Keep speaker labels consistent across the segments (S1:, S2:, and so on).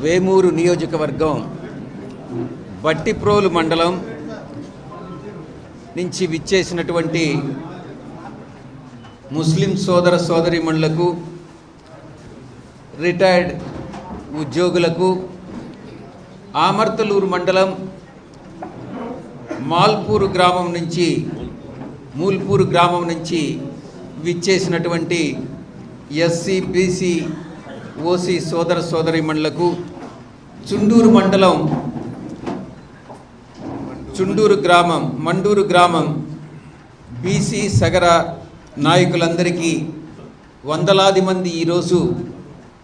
S1: వేమూరు నియోజకవర్గం బట్టిప్రోలు మండలం నుంచి విచ్చేసినటువంటి ముస్లిం సోదర సోదరిమణులకు రిటైర్డ్ ఉద్యోగులకు ఆమర్తలూరు మండలం మాల్పూరు గ్రామం నుంచి మూల్పూరు గ్రామం నుంచి విచ్చేసినటువంటి ఎస్సీ బీసీ ఓసీ సోదర సోదరిమణులకు చుండూరు మండలం చుండూరు గ్రామం మండూరు గ్రామం బీసీ సగర నాయకులందరికీ వందలాది మంది ఈరోజు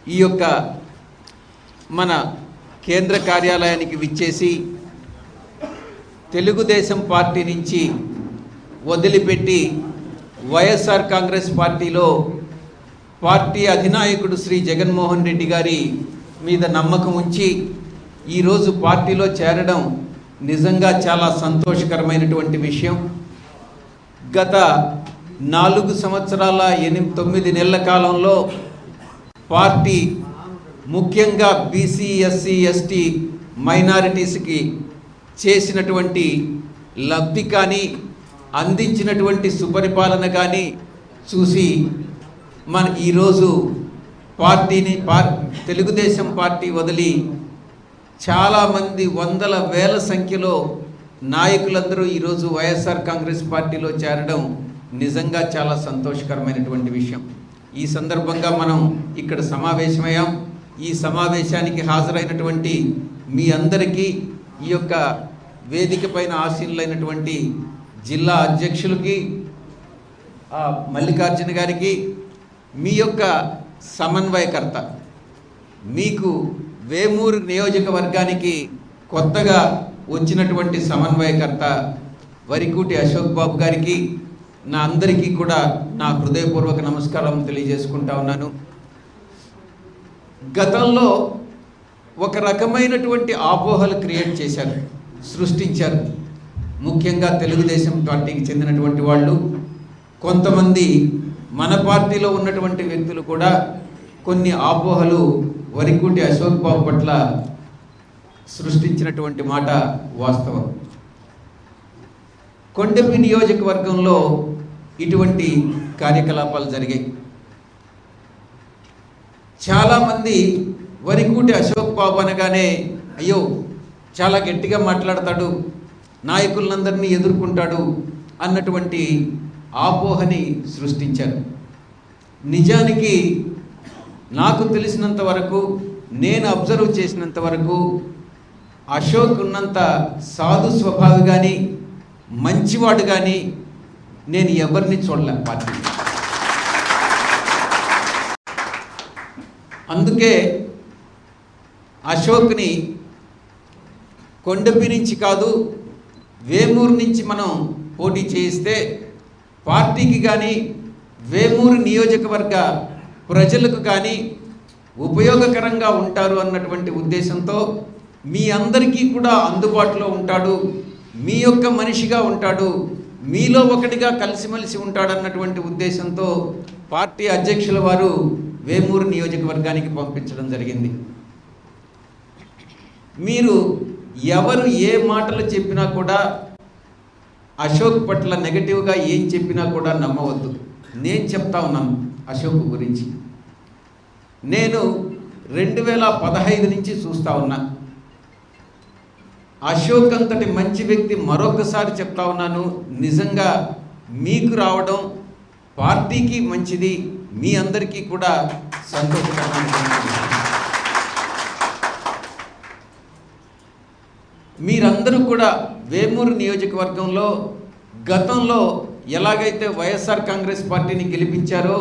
S1: ఈ యొక్క మన కేంద్ర కార్యాలయానికి విచ్చేసి తెలుగుదేశం పార్టీ నుంచి వదిలిపెట్టి వైఎస్ఆర్ కాంగ్రెస్ పార్టీలో పార్టీ అధినాయకుడు శ్రీ జగన్మోహన్ రెడ్డి గారి మీద నమ్మకం ఉంచి ఈరోజు పార్టీలో చేరడం నిజంగా చాలా సంతోషకరమైనటువంటి విషయం. గత నాలుగు సంవత్సరాల ఎనిమిది తొమ్మిది నెలల కాలంలో పార్టీ ముఖ్యంగా బీసీ ఎస్సీ ఎస్టీ మైనారిటీస్కి చేసినటువంటి లబ్ధి కానీ అందించినటువంటి సుపరిపాలన కానీ చూసి మన ఈరోజు పార్టీని పార్ తెలుగుదేశం పార్టీ వదిలి చాలామంది వందల వేల సంఖ్యలో నాయకులందరూ ఈరోజు వైఎస్ఆర్ కాంగ్రెస్ పార్టీలో చేరడం నిజంగా చాలా సంతోషకరమైనటువంటి విషయం. ఈ సందర్భంగా మనం ఇక్కడ సమావేశమయ్యాం. ఈ సమావేశానికి హాజరైనటువంటి మీ అందరికీ ఈ యొక్క వేదిక పైన ఆశీనులైనటువంటి జిల్లా అధ్యక్షులకి మల్లికార్జున గారికి మీ యొక్క సమన్వయకర్త. మీకు వేమూరు నియోజకవర్గానికి కొత్తగా వచ్చినటువంటి సమన్వయకర్త వరికూటి అశోక్ బాబు గారికి నా అందరికీ కూడా నా హృదయపూర్వక నమస్కారం తెలియజేసుకుంటా ఉన్నాను. గతంలో ఒక రకమైనటువంటి ఆపోహలు క్రియేట్ చేశారు సృష్టించారు. ముఖ్యంగా తెలుగుదేశం పార్టీకి చెందినటువంటి వాళ్ళు కొంతమంది మన పార్టీలో ఉన్నటువంటి వ్యక్తులు కూడా కొన్ని ఆపోహలు వరికుంటి అశోక్ బాబు పట్ల సృష్టించినటువంటి మాట వాస్తవం. కొండపి నియోజకవర్గంలో ఇటువంటి కార్యకలాపాలు జరిగాయి. చాలామంది వరికూటి అశోక్ బాబు అనగానే అయ్యో చాలా గట్టిగా మాట్లాడతాడు నాయకులందరినీ ఎదుర్కొంటాడు అన్నటువంటి ఆపోహని సృష్టించారు. నిజానికి నాకు తెలిసినంత వరకు నేను అబ్జర్వ్ చేసినంత వరకు అశోక్ ఉన్నంత సాధు స్వభావి కానీ మంచివాడు కానీ నేను ఎవరిని చూడలే పార్టీ. అందుకే అశోక్ని కొండపి నుంచి కాదు వేమూరు నుంచి మనం పోటీ చేయిస్తే పార్టీకి కానీ వేమూరు నియోజకవర్గ ప్రజలకు కానీ ఉపయోగకరంగా ఉంటారు అన్నటువంటి ఉద్దేశంతో మీ అందరికీ కూడా అందుబాటులో ఉంటాడు మీ యొక్క మనిషిగా ఉంటాడు మీలో ఒకటిగా కలిసిమెలిసి ఉంటాడు అన్నటువంటి ఉద్దేశంతో పార్టీ అధ్యక్షుల వారు వేమూరు నియోజకవర్గానికి పంపించడం జరిగింది. మీరు ఎవరు ఏ మాటలు చెప్పినా కూడా అశోక్ పట్ల నెగటివ్గా ఏం చెప్పినా కూడా నమ్మవద్దు. నేను చెప్తా ఉన్నాను అశోక్ గురించి. నేను రెండు వేల పదహైదు నుంచి చూస్తా ఉన్నా. అశోక్ అంతటి మంచి వ్యక్తి మరొకసారి చెప్తా ఉన్నాను నిజంగా మీకు రావడం పార్టీకి మంచిది మీ అందరికీ కూడా సంతోషకరమైన మీరందరూ కూడా వేమూరు నియోజకవర్గంలో గతంలో ఎలాగైతే వైఎస్ఆర్ కాంగ్రెస్ పార్టీని గెలిపించారో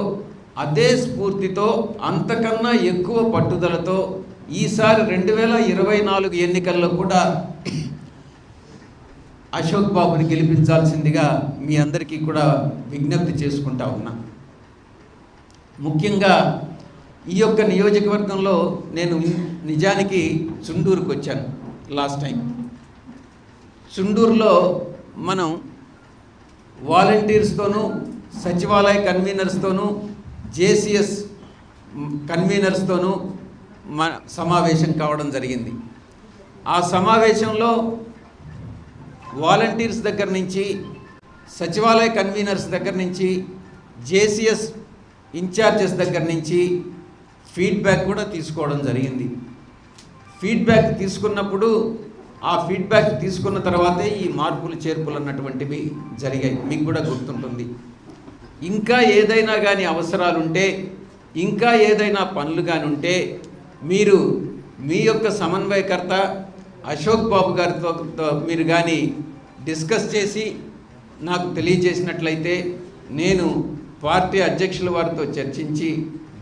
S1: అదే స్ఫూర్తితో అంతకన్నా ఎక్కువ పట్టుదలతో ఈసారి రెండు వేల ఇరవై నాలుగు ఎన్నికల్లో కూడా అశోక్ బాబుని గెలిపించాల్సిందిగా మీ అందరికీ కూడా విజ్ఞప్తి చేసుకుంటా ఉన్నా. ముఖ్యంగా ఈ యొక్క నియోజకవర్గంలో నేను నిజానికి చుండూరుకు వచ్చాను లాస్ట్ టైం. చుండూరులో మనం వాలంటీర్స్తోనూ సచివాలయ కన్వీనర్స్తోనూ జేసీఎస్ కన్వీనర్స్తోనూ మన సమావేశం కావడం జరిగింది. ఆ సమావేశంలో వాలంటీర్స్ దగ్గర నుంచి సచివాలయ కన్వీనర్స్ దగ్గర నుంచి జేసీఎస్ ఇన్ఛార్జెస్ దగ్గర నుంచి ఫీడ్బ్యాక్ కూడా తీసుకోవడం జరిగింది. ఫీడ్బ్యాక్ తీసుకున్నప్పుడు ఆ ఫీడ్బ్యాక్ తీసుకున్న తర్వాతే ఈ మార్పులు చేర్పులు అన్నటువంటివి జరిగాయి. మీకు కూడా గుర్తుంటుంది. ఇంకా ఏదైనా కానీ అవసరాలుంటే ఇంకా ఏదైనా పనులు కానీ ఉంటే మీరు మీ యొక్క సమన్వయకర్త అశోక్ బాబు గారితో మీరు కానీ డిస్కస్ చేసి నాకు తెలియజేసినట్లయితే నేను పార్టీ అధ్యక్షుల వారితో చర్చించి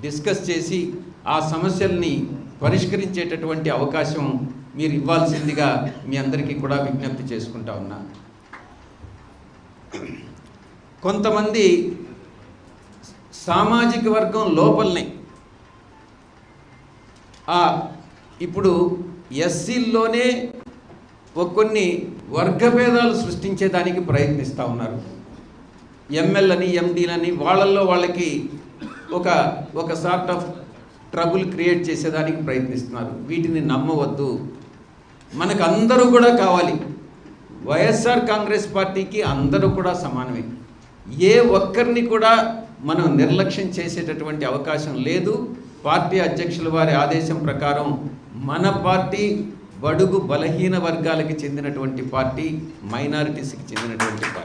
S1: డిస్కస్ చేసి ఆ సమస్యల్ని పరిష్కరించేటటువంటి అవకాశం మీరు ఇవ్వాల్సిందిగా మీ అందరికీ కూడా విజ్ఞప్తి చేసుకుంటా ఉన్నా. కొంతమంది సామాజిక వర్గం లోపలనే. ఇప్పుడు ఎస్సీల్లోనే కొన్ని వర్గభేదాలు సృష్టించేదానికి ప్రయత్నిస్తూ ఉన్నారు. ఎంఎల్ని ఎండీలని వాళ్ళల్లో వాళ్ళకి ఒక ఒక సార్ట్ ఆఫ్ ట్రబుల్ క్రియేట్ చేసేదానికి ప్రయత్నిస్తున్నారు. వీటిని నమ్మవద్దు. మనకు అందరూ కూడా కావాలి. వైఎస్ఆర్ కాంగ్రెస్ పార్టీకి అందరూ కూడా సమానమే. ఏ ఒక్కరిని కూడా మనం నిర్లక్ష్యం చేసేటటువంటి అవకాశం లేదు. పార్టీ అధ్యక్షుల వారి ఆదేశం ప్రకారం మన పార్టీ బడుగు బలహీన వర్గాలకి చెందినటువంటి పార్టీ మైనారిటీస్కి చెందినటువంటి పార్టీ.